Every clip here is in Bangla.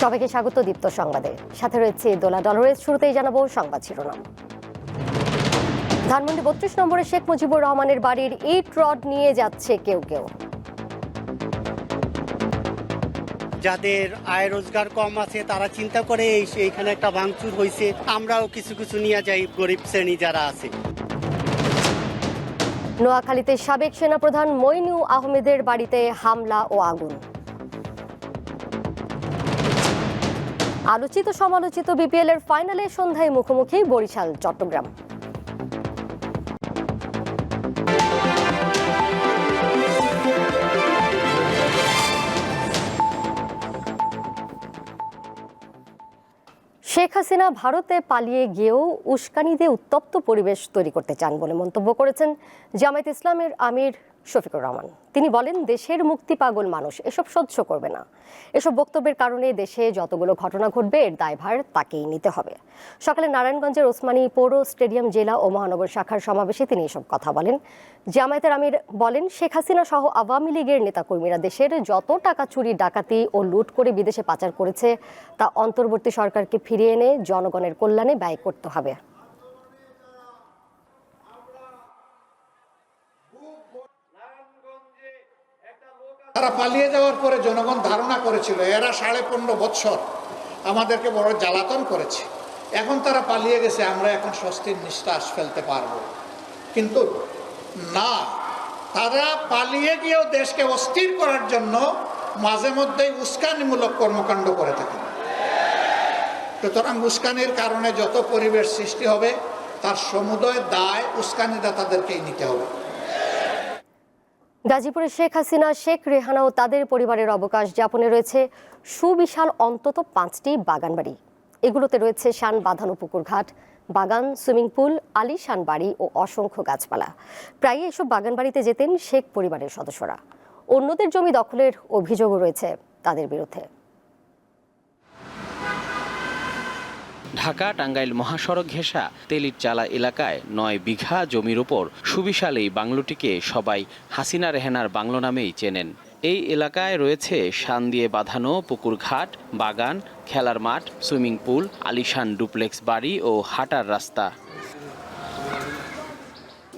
সবাইকে স্বাগত দীপ্ত সংবাদে। সাথে রয়েছে দোলা ডলরের শুরুতেই জানাব সংবাদ শিরোনাম। ধানমন্ডি বত্রিশ নম্বরে শেখ মুজিবুর রহমানের বাড়ির ইট রড নিয়ে যাচ্ছে কেউ কেউ। যাদের আয় রোজগার কম আছে তারা চিন্তা করে এই এইখানে একটা ভাঙচুর হয়েছে আমরাও কিছু কিছু নিয়ে যাই গরিব শ্রেণি যারা আছে। নোয়াখালীতে সাবেক সেনাপ্রধান মইনু আহমেদের বাড়িতে হামলা ও আগুন। আলোচিত সমালোচিত বিপিএল এর ফাইনালে সন্ধ্যায় মুখোমুখি বরিশাল, চট্টগ্রাম। শেখ হাসিনা ভারতে পালিয়ে গিয়েও উস্কানি দিয়ে উত্তপ্ত পরিবেশ তৈরি করতে চান বলে মন্তব্য করেছেন জামায়াত ইসলামের আমির শফিকুর রহমান। তিনি বলেন, দেশের মুক্তি পাগল মানুষ, এসব সহ্য করবে না। এসব বক্তব্যের কারণে দেশে যতগুলো ঘটনা ঘটবে, এর দায়ভার তাকেই নিতে হবে। সকালে নারায়ণগঞ্জের ওসমানী পৌর স্টেডিয়াম, জেলা ও মহানগর শাখার সমাবেশে তিনি এসব কথা বলেন। জামায়াতের আমির বলেন, শেখ হাসিনা সহ আওয়ামী লীগের নেতাকর্মীরা দেশের যত টাকা চুরি, ডাকাতি ও লুট করে বিদেশে পাচার করেছে, তা অন্তর্বর্তী সরকারকে ফিরিয়ে এনে জনগণের কল্যাণে ব্যয় করতে হবে। তারা পালিয়ে যাওয়ার পরে জনগণ ধারণা করেছিল, এরা সাড়ে পনেরো বৎসর আমাদেরকে বড় জ্বালাতন করেছে। এখন তারা পালিয়ে গেছে, আমরা এখন স্বস্তির নিঃশ্বাস ফেলতে পারব। কিন্তু না, তারা পালিয়ে গিয়েও দেশকে অস্থির করার জন্য মাঝে মধ্যেই উস্কানিমূলক কর্মকাণ্ড করে থাকে। সুতরাং উস্কানির কারণে যত পরিবেশ সৃষ্টি হবে, তার সমুদয় দায় উস্কানিদাতাদেরকেই নিতে হবে। গাজীপুরে শেখ হাসিনা, শেখ রেহানা ও তাদের পরিবারের অবকাশ যাপনে রয়েছে সুবিশাল অন্তত পাঁচটি বাগান বাড়ি এগুলোতে রয়েছে শান বাঁধানো পুকুর ঘাট, বাগান, সুইমিং পুল, আলিশান বাড়ি ও অসংখ্য গাছপালা। প্রায়ই এসব বাগানবাড়িতে যেতেন শেখ পরিবারের সদস্যরা। অন্যদের জমি দখলের অভিযোগও রয়েছে তাদের বিরুদ্ধে। ঢাকা, টাঙ্গাইল মহাসড়ক ঘেঁষা তেলির চালা এলাকায় নয় বিঘা জমির ওপর সুবিশাল এই বাংলোটিকে সবাই হাসিনা রেহেনার বাংলো নামেই চেনেন। এই এলাকায় রয়েছে শান দিয়ে বাঁধানো পুকুর ঘাট, বাগান, খেলার মাঠ, সুইমিং পুল, আলিশান ডুপ্লেক্স বাড়ি ও হাঁটার রাস্তা।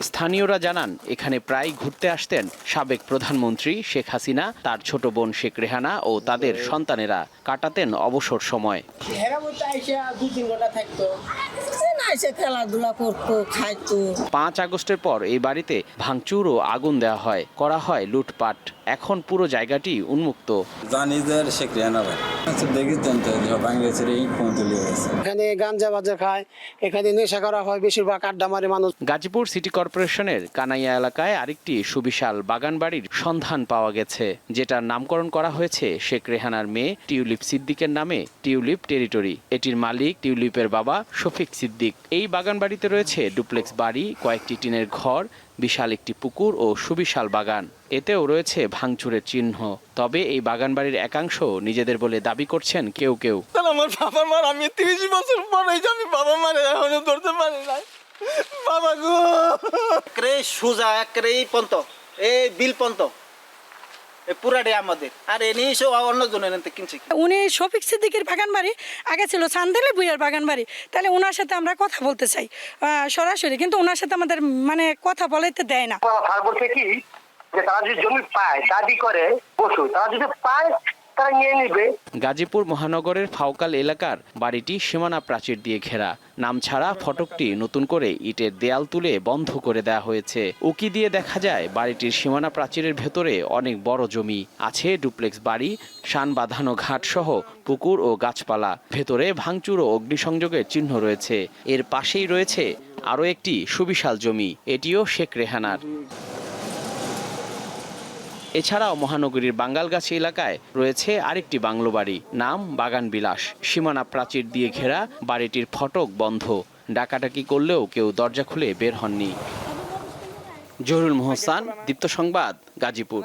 স্থানীয়রা জানান এখানে প্রায় ঘুরতে আসতেন সাবেক প্রধানমন্ত্রী শেখ হাসিনা তার ছোট বোন শেখ রেহানা ও তাদের সন্তানেরা কাটাতেন অবসর সময়। পাঁচ আগস্টের পর এই বাড়িতে ভাঙচুর ও আগুন দেওয়া হয় করা হয় লুটপাট। এখন পুরো জায়গাটি উন্মুক্ত। আচ্ছা এখানে গাঞ্জা বাজা খায় এখানে নেশা করা হয় বেশিরভাগ আড্ডা মারে মানুষ। গাজীপুর সিটি কর্পোরেশনের কানাইয়া এলাকায় আরেকটি সুবিশাল বাগান বাড়ির সন্ধান পাওয়া গেছে যেটার নামকরণ করা হয়েছে শেখ রেহানার মেয়ে টিউলিপ সিদ্দিকের নামে টিউলিপ টেরিটরি। এটির মালিক টিউলিপের বাবা শফিক সিদ্দিক। এই বাগান বাড়িতে রয়েছে ডুপ্লেক্স বাড়ি কয়েকটি টিনের ঘর বিশাল একটি পুকুর ও সুবিশাল বাগান। এতেও রয়েছে ভাঙচুরের চিহ্ন। তবে এই বাগান বাড়ির একাংশ নিজেদের বলে দাবি করছেন কেউ কেউ। তাহলে আমার বাবা মার আমি তিরিশ বছর পরে আমি বাবা মার এখনও ধরতে পারি না বাবা গো! একরে সোজা একরে এই পন্ত এই বিল পন্ত পুরাটাই আমাদের। আর এনে সব অন্য জনের এনতে কিনছে উনি শফিক সিদ্দিকের বাগান বাড়ি আগে ছিল চান্দেলে বুইয়ার বাগান বাড়ি তাহলে ওনার সাথে আমরা কথা বলতে চাই। আহ, সরাসরি কিন্তু ওনার সাথে আমাদের মানে কথা বলাইতে দেয় না। বলছে কি? যে তারা যদি জমি পায় দাবি করে বসু তারা যদি পায় তারা নিয়ে নিবে। গাজীপুর মহানগরের ফাউকাল এলাকার বাড়িটি সীমানা প্রাচীর দিয়ে ঘেরা। নাম ছাড়া ফটকটি নতুন করে ইটের দেয়াল তুলে বন্ধ করে দেওয়া হয়েছে। উকি দিয়ে দেখা যায়, বাড়িটির সীমানা প্রাচীরের ভেতরে অনেক বড় জমি আছে, ডুপ্লেক্স বাড়ি শান বাঁধানো ঘাট সহ পুকুর ও গাছপালা। ভেতরে ভাঙচুর ও অগ্নিসংযোগের চিহ্ন রয়েছে। এর পাশেই রয়েছে আরও একটি সুবিশাল জমি, এটিও শেখ রেহানার। এছাড়াও মহানগরীর বাঙ্গালগাছি এলাকায় রয়েছে আরেকটি বাংলো বাড়ি, নাম বাগান বিলাস সীমানা প্রাচীর দিয়ে ঘেরা বাড়িটির ফটক বন্ধ। ডাকাডাকি করলেও কেউ দরজা খুলে বের হননি। জহুরুল মোহসান, দীপ্ত সংবাদ, গাজীপুর।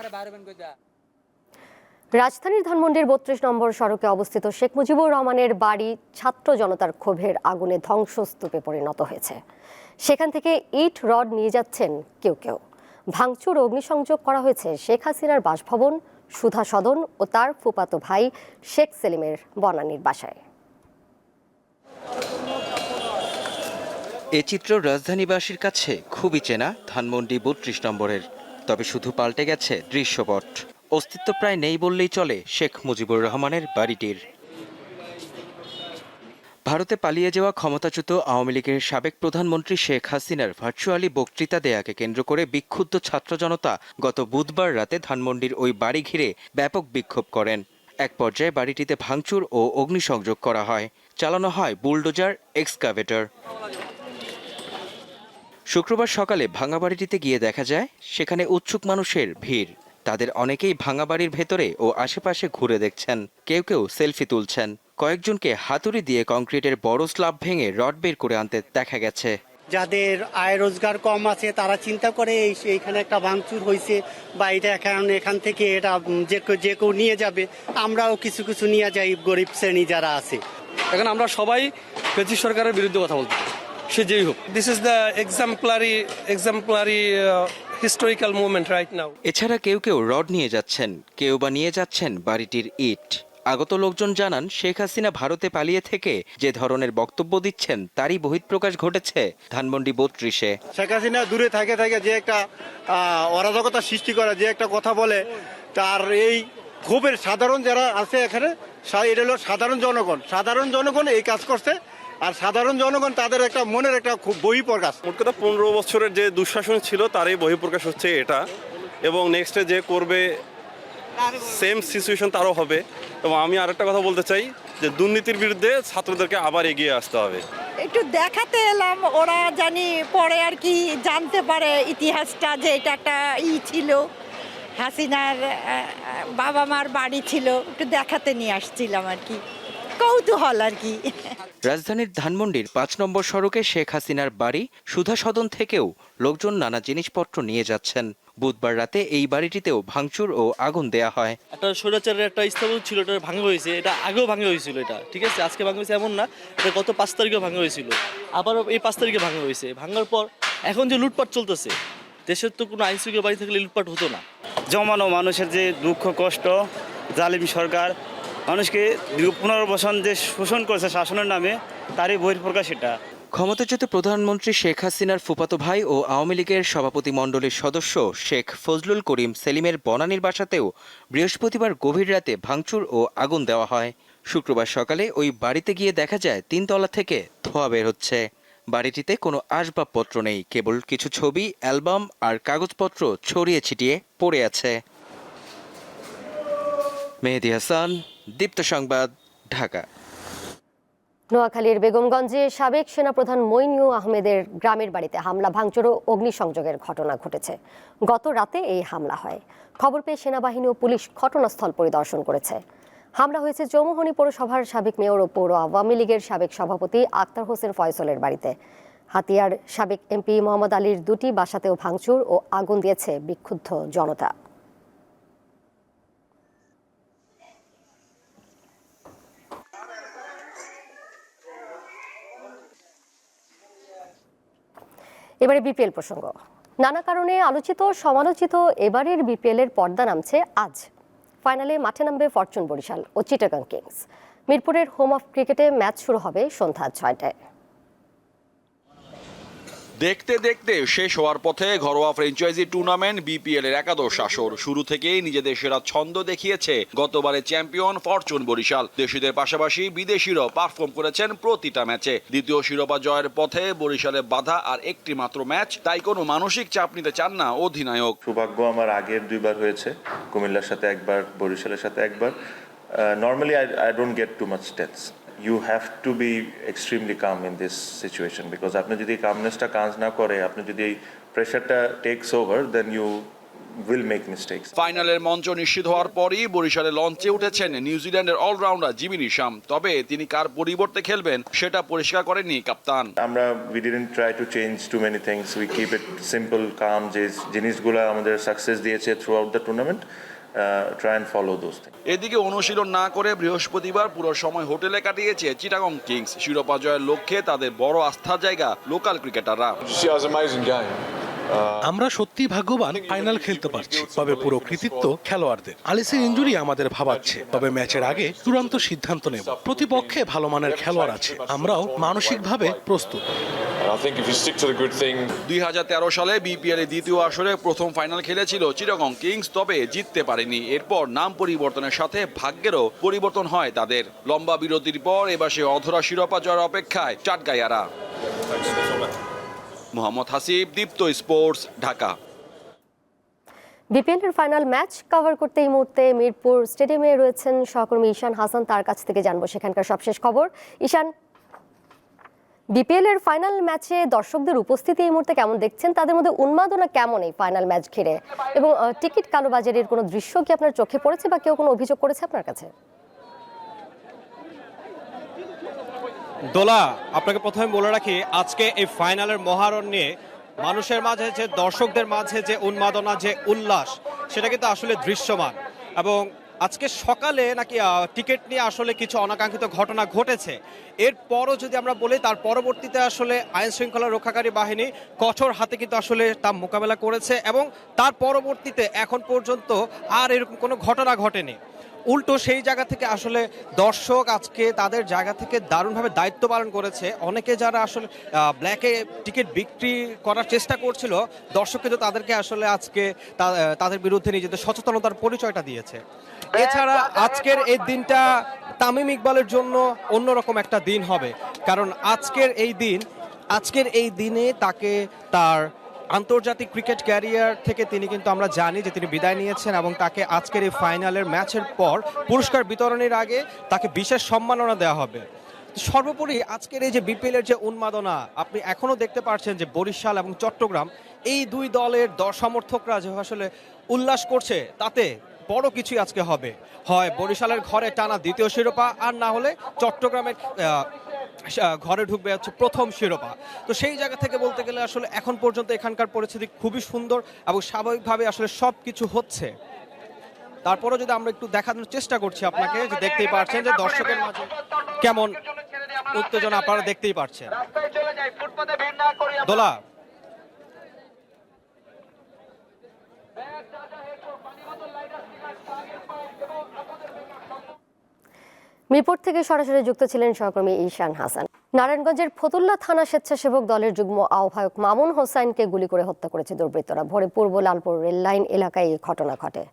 রাজধানীর ধানমন্ডির বত্রিশ নম্বর সড়কে অবস্থিত শেখ মুজিবুর রহমানের বাড়ি ছাত্র জনতার ক্ষোভের আগুনে ধ্বংসস্তূপে পরিণত হয়েছে। সেখান থেকে ইট, রড নিয়ে যাচ্ছেন কেউ কেউ। ভাঙচুর অগ্নিসংযোগ করা হয়েছে শেখ হাসিনার বাসভবন, সুধা সদন ও তার ফুপাতো ভাই শেখ সেলিমের বনানীর বাসায়। এ চিত্র রাজধানীবাসীর কাছে খুবই চেনা, ধানমন্ডি বত্রিশ নম্বরের। তবে শুধু পাল্টে গেছে দৃশ্যপট। অস্তিত্ব প্রায় নেই বললেই চলে শেখ মুজিবুর রহমানের বাড়িটির। ভারতে পালিয়ে যাওয়া ক্ষমতাচ্যুত আওয়ামী লীগের সাবেক প্রধানমন্ত্রী শেখ হাসিনার ভার্চুয়ালি বক্তৃতা দেয়াকে কেন্দ্র করে বিক্ষুব্ধ ছাত্র জনতা গত বুধবার রাতে ধানমন্ডির ওই বাড়ি ঘিরে ব্যাপক বিক্ষোভ করেন। এক পর্যায়ে বাড়িটিতে ভাঙচুর ও অগ্নিসংযোগ করা হয়। চালানো হয় বুলডোজার, এক্সকাভেটর। শুক্রবার সকালে ভাঙা বাড়িটিতে গিয়ে দেখা যায়, সেখানে উৎসুক মানুষের ভিড়। তাদের অনেকেই ভাঙা বাড়ির ভেতরে ও আশেপাশে ঘুরে দেখছেন। কেউ কেউ সেলফি তুলছেন। কয়েকজনকে হাতুড়ি দিয়ে কংক্রিটের বড় স্ল্যাব ভেঙে রড বের করে আনতে দেখা গেছে। যাদের আয় রোজগার কম আছে তারা চিন্তা করে এইখানে একটা ভাঙচুর হয়েছে বা এটা এখন এখান থেকে এটা যে কেউ- যে কেউ নিয়ে যাবে আমরাও কিছু কিছু নিয়ে যাই গরিব শ্রেণি যারা আছে। এখন আমরা সবাই ব্রিটিশ সরকারের বিরুদ্ধে কথা বলতে সে যেই হোক। This is the exemplary exemplary historical movement right now এছাড়া কেউ কেউ রড নিয়ে যাচ্ছেন কেউ বা নিয়ে যাচ্ছেন বাড়িটির ইট। আগত লোকজন জানান শেখ হাসিনা ভারতে পালিয়ে থেকে যে ধরনের বক্তব্য দিচ্ছেন তারই বহিঃপ্রকাশ ঘটেছে ধানমন্ডি বত্রিশে। শেখ হাসিনা দূরে থাকে থাকে যে একটা অরাজকতা সৃষ্টি করে যে একটা কথা বলে তার এই ক্ষোভের সাধারণ যারা আছে এখানে এটা হলো সাধারণ জনগণ। সাধারণ জনগণ এই কাজ করছে আর সাধারণ জনগণ তাদের একটা মনের একটা খুব বই প্রকাশ মোট কথা পনেরো বছরের যে দুঃশাসন ছিল তারই বহিঃপ্রকাশ হচ্ছে এটা। এবং নেক্সটে যে করবে সেম সিচুয়েশন তারও হবে। এবং আমি আরেকটা কথা বলতে চাই যে দুর্নীতির বিরুদ্ধে ছাত্রদেরকে আবার এগিয়ে আসতে হবে। একটু দেখাতে এলাম ওরা জানি পরে আর কি জানতে পারে ইতিহাসটা যে এটা একটা ই ছিল। হাসিনার বাবা মার বাড়ি ছিল। একটু দেখাতে নিয়ে আসছিলাম আর কি। কৌতূহল আর কি। রাজধানীর ধানমন্ডির পাঁচ নম্বর সড়কে শেখ হাসিনার বাড়ি সুধা সদন থেকেও লোকজন নানা জিনিসপত্র নিয়ে যাচ্ছেন। বুধবার রাতে এই বাড়িটিতেও ভাঙচুর ও আগুন দেয়া হয়। একটা স্বৈরাচারের একটা স্থাপন ছিল এটা ভাঙা হয়েছে এটা আগেও ভাঙা হয়েছিল এটা ঠিক আছে? আজকে ভাঙা হয়েছে এমন না এটা গত পাঁচ তারিখেও ভাঙা হয়েছিল। আবারও এই পাঁচ তারিখে ভাঙা হয়েছে। ভাঙার পর এখন যে লুটপাট চলতেছে দেশের তো কোনো আইন শৃঙ্খলা বাড়ি থাকলে লুটপাট হতো না। জমানো মানুষের যে দুঃখ কষ্ট জালিম সরকার মানুষকে দীর্ঘ পনেরো বছর যে শোষণ করেছে শাসনের নামে তারই বহিঃপ্রকাশ এটা। ক্ষমতাচ্যুত প্রধানমন্ত্রী শেখ হাসিনার ফুফাতো ভাই ও আওয়ামী লীগের সভাপতি মণ্ডলীর সদস্য শেখ ফজলুল করিম সেলিমের বনানীর বাসাতেও বৃহস্পতিবার গভীর রাতে ভাঙচুর ও আগুন দেওয়া হয়। শুক্রবার সকালে ওই বাড়িতে গিয়ে দেখা যায়, তিনতলা থেকে ধোঁয়া বের হচ্ছে। বাড়িটিতে কোনো আসবাবপত্র নেই, কেবল কিছু ছবি, অ্যালবাম আর কাগজপত্র ছড়িয়ে ছিটিয়ে পড়ে আছে। মেহেদি হাসান, দীপ্ত সংবাদ, ঢাকা। নোয়াখালীর বেগমগঞ্জে সাবেক সেনাপ্রধান মইনিউ আহমেদের গ্রামের বাড়িতে হামলা, ভাঙচুর ও অগ্নিসংযোগের ঘটনা ঘটেছে। গত রাতে এই হামলা হয়। খবর পেয়ে সেনাবাহিনী ও পুলিশ ঘটনাস্থল পরিদর্শন করেছে। হামলা হয়েছে চৌমুহনী পৌরসভার সাবেক মেয়র ও পৌর আওয়ামী লীগের সাবেক সভাপতি আক্তার হোসেন ফয়সলের বাড়িতে। হাতিয়ার সাবেক এমপি মোহাম্মদ আলীর দুটি বাসাতেও ভাঙচুর ও আগুন দিয়েছে বিক্ষুব্ধ জনতা। এবারে বিপিএল প্রসঙ্গ। নানা কারণে আলোচিত, সমালোচিত এবারের বিপিএল এর পর্দা নামছে আজ। ফাইনালে মাঠে নামবে ফরচুন বরিশাল ও চিটাগাং কিংস। মিরপুরের হোম অফ ক্রিকেটে ম্যাচ শুরু হবে সন্ধ্যা ছয়টায়। দেখতে দেখতে শেষ হওয়ার পথে ঘরোয়া ফ্র্যাঞ্চাইজি টুর্নামেন্ট বিপিএল এর একাদশ আসর। শুরু থেকেই নিজেদের সেরা ছন্দ দেখিয়েছে গতবারে চ্যাম্পিয়ন ফরচুন বরিশাল। দেশিদের পাশাপাশি বিদেশিরাও পারফর্ম করেছেন প্রতিটা ম্যাচে। দ্বিতীয় শিরোপা জয়ের পথে বরিশালে বাধা আর একটি মাত্র ম্যাচ, তাই কোনো মানসিক চাপ নিতে চান না অধিনায়ক। সৌভাগ্য আমার আগের দুইবার হয়েছে, কুমিল্লার সাথে একবার, বরিশালের সাথে একবার। Normally I don't get too much tense you have to be extremely calm in this situation because আপনি যদি কামনেসটা কাজ না করে আপনি যদি এই প্রেশারটা takes over then you will make mistakes ফাইনালের মঞ্চ নিশ্চিত হওয়ার পরই বরিশালে লঞ্চে উঠেছেন নিউজিল্যান্ডের অলরাউন্ডার জিমি নিশাম। তবে তিনি কার পরিবর্তে খেলবেন সেটা পরিষ্কার করেননি কাপ্তান। আমরা we didn't try to change too many things we keep it simple calm যে জিনিসগুলো আমাদের সাকসেস দিয়েছে throughout the tournament try and follow those thing এদিকে অনুশীলন না করে বৃহস্পতিবার পুরো সময় হোটেলে কাটিয়েছে চিটাগং কিংস। শিরোপা জয়ের লক্ষ্যে তাদের বড় আস্থার জায়গা লোকাল ক্রিকেটাররা. আমরা সত্যি ভাগ্যবান ফাইনাল খেলতে পারছি তবে পুরো কৃতিত্ব খেলোয়াড়দের। আলিসের ইঞ্জুরি আমাদের ভাবাচ্ছে তবে ম্যাচের আগে চূড়ান্ত সিদ্ধান্ত নেব। প্রতিপক্ষে ভালো মানের খেলোয়াড় আছে আমরাও মানসিকভাবে প্রস্তুত। দুই হাজার তেরো সালে বিপিএল এর দ্বিতীয় আসরে প্রথম ফাইনাল খেলেছিল চিরগং কিংস তবে জিততে পারেনি। এরপর নাম পরিবর্তনের সাথে ভাগ্যেরও পরিবর্তন হয় তাদের। লম্বা বিরতির পর এবার সে অধরা শিরোপা জয়ের অপেক্ষায় চাটগাইয়ারা। মোহাম্মদ হাসিব দীপ্ত স্পোর্টস ঢাকা। বিপিএল এর ফাইনাল ম্যাচ কভার করতে এই মুহূর্তে মিরপুর স্টেডিয়ামে রয়েছেন সহকর্মী ঈশান হাসান। তার কাছ থেকে জানব সেখানকার সবশেষ খবর। ঈশান বিপিএল এর ফাইনাল ম্যাচে দর্শকদের উপস্থিতি এই মুহূর্তে কেমন দেখছেন? তাদের মধ্যে উন্মাদনা কেমন এই ফাইনাল ম্যাচ ঘিরে? এবং টিকিট কালোবাজারের কোনো দৃশ্য কি আপনার চোখে পড়েছে বা কেউ কোনো অভিযোগ করেছে আপনার কাছে? দোলা, আপনাকে প্রথমে বলে রাখি, আজকে এই ফাইনালের মহারণ নিয়ে মানুষের মাঝে যে, দর্শকদের মাঝে যে উন্মাদনা, যে উল্লাস, সেটা কিন্তু আসলে দৃশ্যমান। এবং আজকে সকালে নাকি টিকিট নিয়ে আসলে কিছু অনাকাঙ্ক্ষিত ঘটনা ঘটেছে। এরপরও যদি আমরা বলি, তার পরবর্তীতে আসলে আইন শৃঙ্খলা রক্ষাকারী বাহিনী কঠোর হাতে কিন্তু আসলে তা মোকাবেলা করেছে এবং তার পরবর্তীতে এখন পর্যন্ত আর এরকম কোনো ঘটনা ঘটেনি। উল্টো সেই জায়গা থেকে আসলে দর্শক আজকে তাদের জায়গা থেকে দারুণভাবে দায়িত্ব পালন করেছে। অনেকে যারা আসলে ব্ল্যাকে টিকিট বিক্রি করার চেষ্টা করছিল দর্শক কিন্তু তাদেরকে আসলে আজকে তাদের বিরুদ্ধে নিজেদের সচেতনতার পরিচয়টা দিয়েছে। এছাড়া আজকের এই দিনটা তামিম ইকবালের জন্য অন্যরকম একটা দিন হবে। কারণ আজকের এই দিন আজকের এই দিনে তাকে তার আন্তর্জাতিক ক্রিকেট ক্যারিয়ার থেকে তিনি কিন্তু আমরা জানি যে তিনি বিদায় নিয়েছেন এবং তাকে আজকের এই ফাইনালের ম্যাচের পর পুরস্কার বিতরণের আগে তাকে বিশেষ সম্মাননা দেওয়া হবে। সর্বোপরি আজকের এই যে বিপিএল এর যে উন্মাদনা, আপনি এখনও দেখতে পাচ্ছেন যে বরিশাল এবং চট্টগ্রাম এই দুই দলের সমর্থকরা যে আসলে উল্লাস করছে, তাতে বড় কিছুই আজকে হবে। হয় বরিশালের ঘরে টানা দ্বিতীয় শিরোপা, আর না হলে চট্টগ্রামের ঘরে ঢুকবে হচ্ছে প্রথম শিরোপা। তো সেই জায়গা থেকে বলতে গেলে আসলে এখন পর্যন্ত এখানকার পরিস্থিতি খুবই সুন্দর এবং স্বাভাবিকভাবে আসলে সব কিছু হচ্ছে। তারপরে যদি আমরা একটু দেখানোর চেষ্টা করছি আপনাকে যে দেখতেই পারছেন যে দর্শকের মাঝে কেমন উত্তেজনা আপনারা দেখতেই পারছেন। দোলা মিরপুর থেকে সরাসরি যুক্ত ছিলেন সহকর্মী ঈশান হাসান। নারায়ণগঞ্জের ফতুল্লা থানা স্বেচ্ছাসেবক দলের যুগ্ম আহ্বায়ক মামুন হোসাইনকে গুলি করে হত্যা করেছে দুর্বৃত্তরা। ভোরে পূর্ব লালপুর রেললাইন এলাকায় এই ঘটনা ঘটে।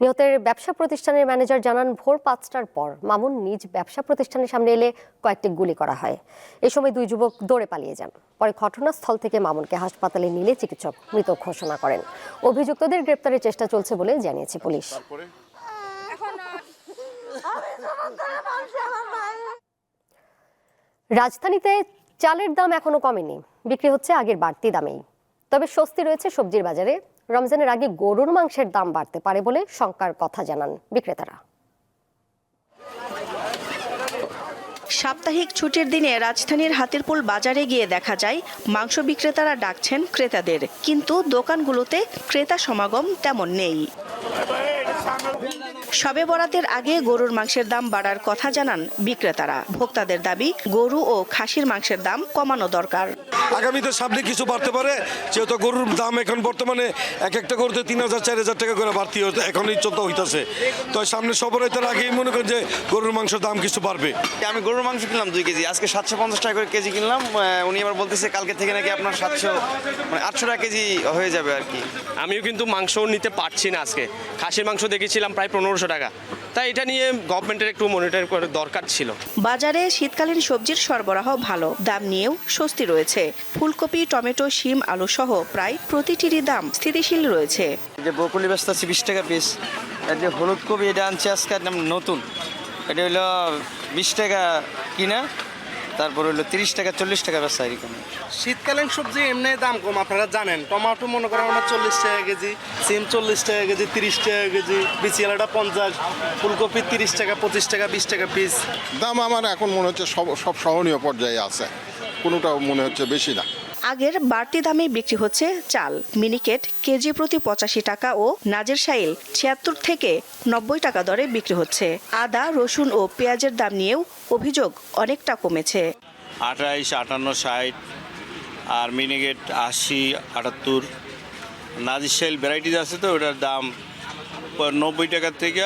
নিহতের ব্যবসা প্রতিষ্ঠানের ম্যানেজার জানান, ভোর পাঁচটার পর মামুন নিজ ব্যবসা প্রতিষ্ঠানের সামনে এলে কয়েকটি গুলি করা হয়। এ সময় দুই যুবক দৌড়ে পালিয়ে যান। পরে ঘটনাস্থল থেকে মামুনকে হাসপাতালে নিলে চিকিৎসক মৃত ঘোষণা করেন। অভিযুক্তদের গ্রেপ্তারের চেষ্টা চলছে বলে জানিয়েছে পুলিশ। রাজধানীতে চালের দাম এখনও কমেনি। বিক্রি হচ্ছে আগের বাড়তি দামেই। তবে স্বস্তি রয়েছে সবজির বাজারে। রমজানের আগে গরুর মাংসের দাম বাড়তে পারে বলে শঙ্কার কথা জানান বিক্রেতারা। সাপ্তাহিক ছুটির দিনে রাজধানীর হাতিরপুল বাজারে গিয়ে দেখা যায়, মাংস বিক্রেতারা ডাকছেন ক্রেতাদের। কিন্তু দোকানগুলোতে ক্রেতা সমাগম তেমন নেই। সবে বরাতের আগে গরুর মাংসের দাম বাড়ার কথা জানান বিক্রেতারা। ভোক্তাদের দাবি গরু ও খাসির মাংসের দাম কমানো দরকার। আগামীতে সামনে কিছু বাড়তে পারে যেহেতু গরুর দাম এখন বর্তমানে এক একটা গরুতে তিন হাজার চার হাজার টাকা করে বাড়তি হতে এখনই চলতে হইতেছে। তো সামনে সবরাইতের আগেই মনে করেন যে গরুর মাংসের দাম কিছু বাড়বে। আমি গরুর মাংস কিনলাম দুই কেজি আজকে সাতশো পঞ্চাশ টাকা করে কেজি কিনলাম উনি আবার বলতেছে কালকে থেকে নাকি আপনার সাতশো মানে আটশো টাকা কেজি হয়ে যাবে আর কি। আমিও কিন্তু মাংস নিতে পারছি না আজকে। খাসির মাংস দেখেছিলাম প্রায় পনেরোশো টাকা। তাই এটা নিয়ে গভর্নমেন্টের একটু মনিটর করার দরকার ছিল। বাজারে শীতকালীন সবজির সরবরাহ ভালো দাম নিয়েও স্বস্তি রয়েছে। ফুলকপি টমেটো শিম আলু সহ প্রায় প্রতিটিরই দাম স্থিতিশীল রয়েছে। যে বকুলি ব্যস্ত আছে বিশ টাকা পিস আর যে হলুদ কপি এটা আনছে আজকে নতুন। এটা হলো বিশ টাকা কিনা। তারপর হলো তিরিশ টাকা চল্লিশ টাকা বেচা এরকম। শীতকালীন সবজি এমনি দাম কম আপনারা জানেন। টমাটো মনে করেন আমার চল্লিশ টাকা কেজি সিম চল্লিশ টাকা কেজি তিরিশ টাকা কেজি বিচিয়ালাটা পঞ্চাশ ফুলকপি তিরিশ টাকা পঁচিশ টাকা বিশ টাকা পিস দাম আমার এখন মনে হচ্ছে সব সব সহনীয় পর্যায়ে আছে। কোনোটাও মনে হচ্ছে বেশি না। আগের বাড়তি দামে বিক্রি হচ্ছে চাল মিনিকেট কেজি প্রতি পঁচাশি টাকা ও নাজের শাইল ছিয়াত্তর থেকে নব্বই টাকা দরে বিক্রি হচ্ছে। আদা রসুন ও পেঁয়াজের দাম নিয়েও অভিযোগ অনেকটা কমেছে। আঠাইশ আটান্ন ষাট আর মিনিগেট আশি আটাত্তর। নাজির ভ্যারাইটিস আছে তো ওটার দাম নব্বই টাকার থেকে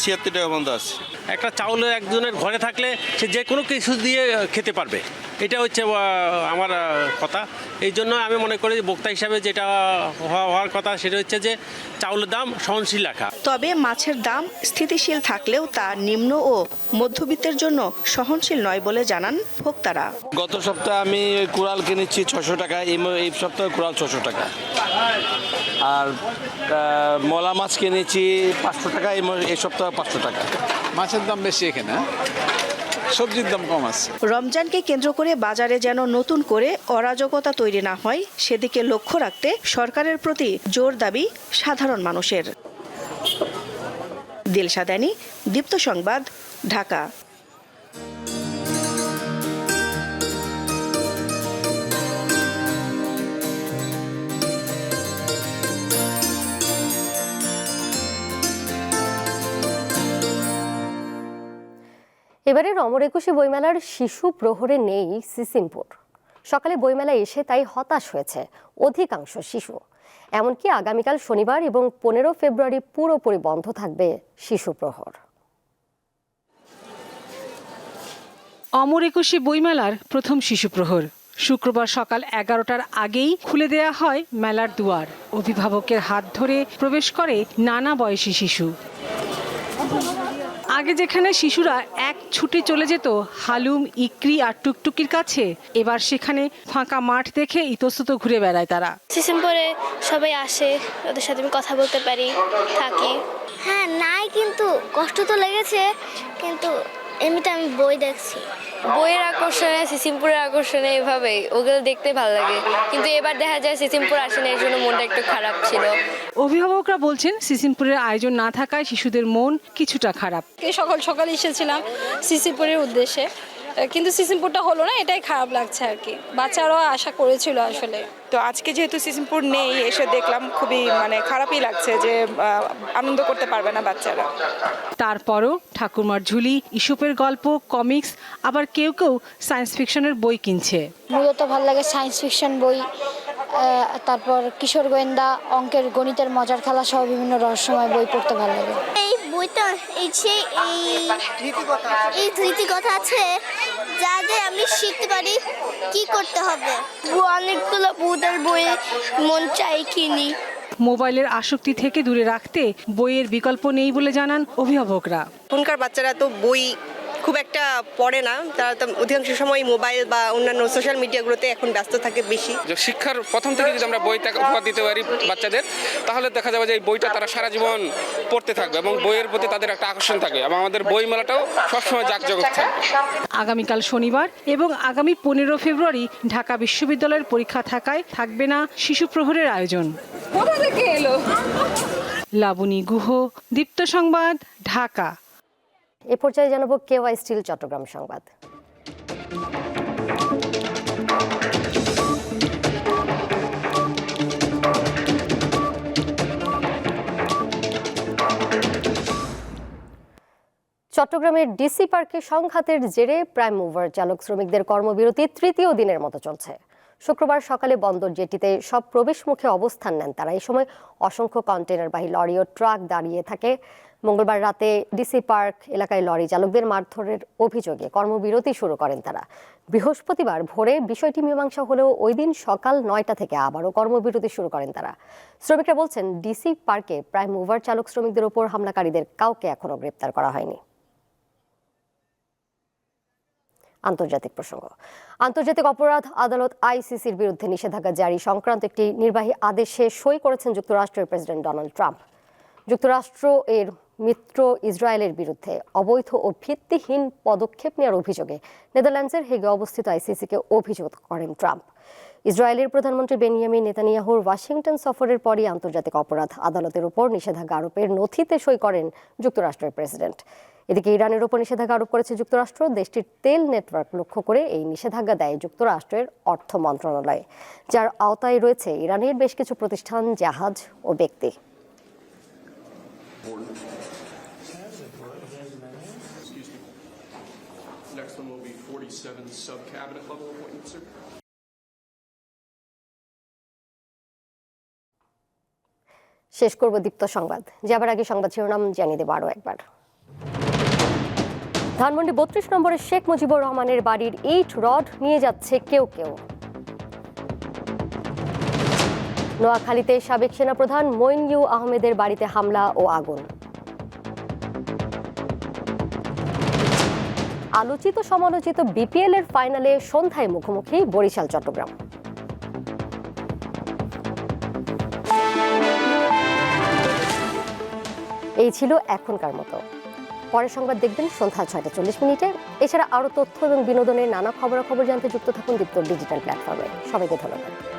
ছিয়াত্তর টাকা পর্যন্ত আছে। একটা চাউল একজনের ঘরে থাকলে সে যে কোনো কিছু দিয়ে খেতে পারবে। এটা হচ্ছে আমার কথা। এই জন্য আমি মনে করি বক্তা হিসাবে যেটা হওয়া- হওয়ার কথা সেটা হচ্ছে যে চাউলের দাম সহনশীল রাখা। তবে মাছের দাম স্থিতিশীল থাকলেও তা নিম্ন ও মধ্যবিত্তের জন্য সহনশীল নয় বলে জানান ভোক্তারা। গত সপ্তাহে আমি কুড়াল কিনেছি ছশো টাকা এই এই সপ্তাহে কুড়াল ছশো টাকা। আর মলা মাছ কিনেছি পাঁচশো টাকা এই এই সপ্তাহে পাঁচশো টাকা। মাছের দাম বেশি এখানে হ্যাঁ? সবজির দাম কম আছে। রমজানকে কেন্দ্র করে বাজারে যেন নতুন করে অরাজকতা তৈরি না হয়, সেদিকে লক্ষ্য রাখতে সরকারের প্রতি জোর দাবি সাধারণ মানুষের। দিলশাদানি দীপ্ত সংবাদ, ঢাকা। এবারের অমর একুশে বইমেলার শিশু প্রহরে নেই সিসিমপুর। সকালে বইমেলায় এসে তাই হতাশ হয়েছে অধিকাংশ শিশু। এমনকি আগামীকাল শনিবার এবং পনেরো ফেব্রুয়ারি পুরোপুরি বন্ধ থাকবে শিশু প্রহর। অমর একুশে বইমেলার প্রথম শিশু প্রহর। শুক্রবার সকাল এগারোটার আগেই খুলে দেয়া হয় মেলার দুয়ার। অভিভাবকের হাত ধরে প্রবেশ করে নানা বয়সী শিশু। আগে যেখানে শিশুরা এক ছুটে চলে যেত হালুম ইকরি আর টুকটুকির কাছে এবার সেখানে ফাঁকা মাঠ দেখে ইতস্তত ঘুরে বেড়ায় তারা। ডিসেম্বরে সবাই আসে ওদের সাথে আমি কথা বলতে পারি থাকি। হ্যাঁ নাই কিন্তু কষ্ট তো লেগেছে কিন্তু এমনিতে আমি বই দেখছি। বইয়ের আকর্ষণে সিসিমপুরের আকর্ষণে এভাবেই। ওগুলো দেখতে ভালো লাগে। কিন্তু এবার দেখা যায় সিসিমপুর আসে না এর জন্য মনটা একটু খারাপ ছিল। অভিভাবকরা বলছেন সিসিমপুরের আয়োজন না থাকায় শিশুদের মন কিছুটা খারাপ। এই সকাল সকাল এসেছিলাম সিসিমপুরের উদ্দেশ্যে। কিন্তু সিসিমপুরটা হলো না এটাই খারাপ লাগছে আর কি। বাচ্চারাও আশা করেছিল আসলে। তো আজকে যেহেতু সিসিমপুর নেই এসে দেখলাম খুবই মানে খারাপই লাগছে যে আনন্দ করতে পারবে না বাচ্চারা। তারপরও ঠাকুরমার ঝুলি ইসুপের গল্প কমিক্স আবার কেউ কেউ সায়েন্স ফিকশনের বই কিনছে। মূলত ভালো লাগে সায়েন্স ফিকশন বই। তারপর কিশোর গোয়েন্দা অঙ্কের গণিতের মজার খেলা সহ বিভিন্ন রহস্যময় বই পড়তে ভালো লাগে। এই বইটা এই যে এই এই ধৃতি কথা আছে যাতে আমি শিখতে পারি কি করতে হবে? অনেকগুলো ভূতের বই মন চাই কিনি। মোবাইলের আসক্তি থেকে দূরে রাখতে বইয়ের বিকল্প নেই বলে জানান অভিভাবকরা। এখনকার বাচ্চারা তো বই খুব একটা পড়ে না। তারা তো অধিকাংশ সময় মোবাইল বা অন্যান্য সোশ্যাল মিডিয়াগুলোতে এখন ব্যস্ত থাকে বেশি। শিক্ষার প্রথম থেকে যদি আমরা বইটা উপহার দিতে পারি বাচ্চাদের তাহলে দেখা যাবে যে এই বইটা তারা সারা জীবন পড়তে থাকবে এবং বইয়ের প্রতি তাদের একটা আকর্ষণ থাকবে এবং আমাদের বই মেলাটাও সবসময় জাঁকজমক থাকবে। আগামীকাল শনিবার এবং আগামী পনেরো ফেব্রুয়ারি ঢাকা বিশ্ববিদ্যালয়ের পরীক্ষা থাকায় থাকবে না শিশু প্রহরের আয়োজন। কোথা থেকে এলো? লাবণী গুহ দীপ্ত সংবাদ ঢাকা। এ পর্যায়ে জানাব কেওয়াই স্টিল, চট্টগ্রাম সংবাদ। চট্টগ্রামের ডিসি পার্কে সংঘাতের জেরে প্রাইম মুভার চালক শ্রমিকদের কর্মবিরতি তৃতীয় দিনের মতো চলছে। শুক্রবার সকালে বন্দর জেটিতে সব প্রবেশ মুখে অবস্থান নেন তারা। এই সময় অসংখ্য কন্টেনারবাহী লরি ও ট্রাক দাঁড়িয়ে থাকে। মঙ্গলবার রাতে ডিসি পার্ক এলাকায় লরি চালকদের মারধরের অভিযোগে কর্মবিরতি শুরু করেন তারা। বৃহস্পতিবার ভোরে বিষয়টি মীমাংসা হলেও ওই দিন সকাল নয়টা থেকে আবারও কর্মবিরতি শুরু করেন তারা। শ্রমিকরা বলছেন, ডিসি পার্কে প্রায় মুভার চালক শ্রমিকদের ওপর হামলাকারীদের কাউকে এখনও গ্রেপ্তার করা হয়নি। আন্তর্জাতিক প্রসঙ্গ। আন্তর্জাতিক অপরাধ আদালত আইসিসির বিরুদ্ধে নিষেধাজ্ঞা জারি সংক্রান্ত একটি নির্বাহী আদেশে সই করেছেন যুক্তরাষ্ট্রের প্রেসিডেন্ট ডোনাল্ড ট্রাম্প। যুক্তরাষ্ট্র এর মিত্র ইসরায়েলের বিরুদ্ধে অবৈধ ও ভিত্তিহীন পদক্ষেপ নেওয়ার অভিযোগে নেদারল্যান্ডসের হেগে অবস্থিত আইসিসিকে অভিযোগ করেন ট্রাম্প। ইসরায়েলের প্রধানমন্ত্রী বেনিয়ামিন নেতানিয়াহুর ওয়াশিংটন সফরের পরই আন্তর্জাতিক অপরাধ আদালতের উপর নিষেধাজ্ঞা আরোপের নথিতে সই করেন যুক্তরাষ্ট্রের প্রেসিডেন্ট। এদিকে ইরানের উপর নিষেধাজ্ঞা আরোপ করেছে যুক্তরাষ্ট্র। দেশটির তেল নেটওয়ার্ক লক্ষ্য করে এই নিষেধাজ্ঞা দেয় যুক্তরাষ্ট্রের অর্থ মন্ত্রণালয়, যার আওতায় রয়েছে ইরানের বেশ কিছু প্রতিষ্ঠান, জাহাজ ও ব্যক্তি। Next one will be 47 sub-cabinet level appointments, sir. শেষ করব দীপ্ত সংবাদ। যাবার আগে সংবাদ শিরোনাম জানিয়ে দেবো আরও একবার। ধানমন্ডি বত্রিশ নম্বরের শেখ মুজিবুর রহমানের বাড়ির ইট রড নিয়ে যাচ্ছে কেউ কেউ। নোয়াখালীতে সাবেক সেনাপ্রধান মইন ইউ আহমেদের বাড়িতে হামলা ও আগুন। আলোচিত সমালোচিত বিপিএল এর ফাইনালে সন্ধ্যায় মুখোমুখি বরিশাল, চট্টগ্রাম। এই ছিল এখনকার মতো। পরের সংবাদ দেখবেন সন্ধ্যা ছয়টা চল্লিশ মিনিটে। এছাড়া আরও তথ্য এবং বিনোদনের নানা খবরাখবর জানতে যুক্ত থাকুন দীপ্ত ডিজিটাল প্ল্যাটফর্মে। সবাইকে ধন্যবাদ।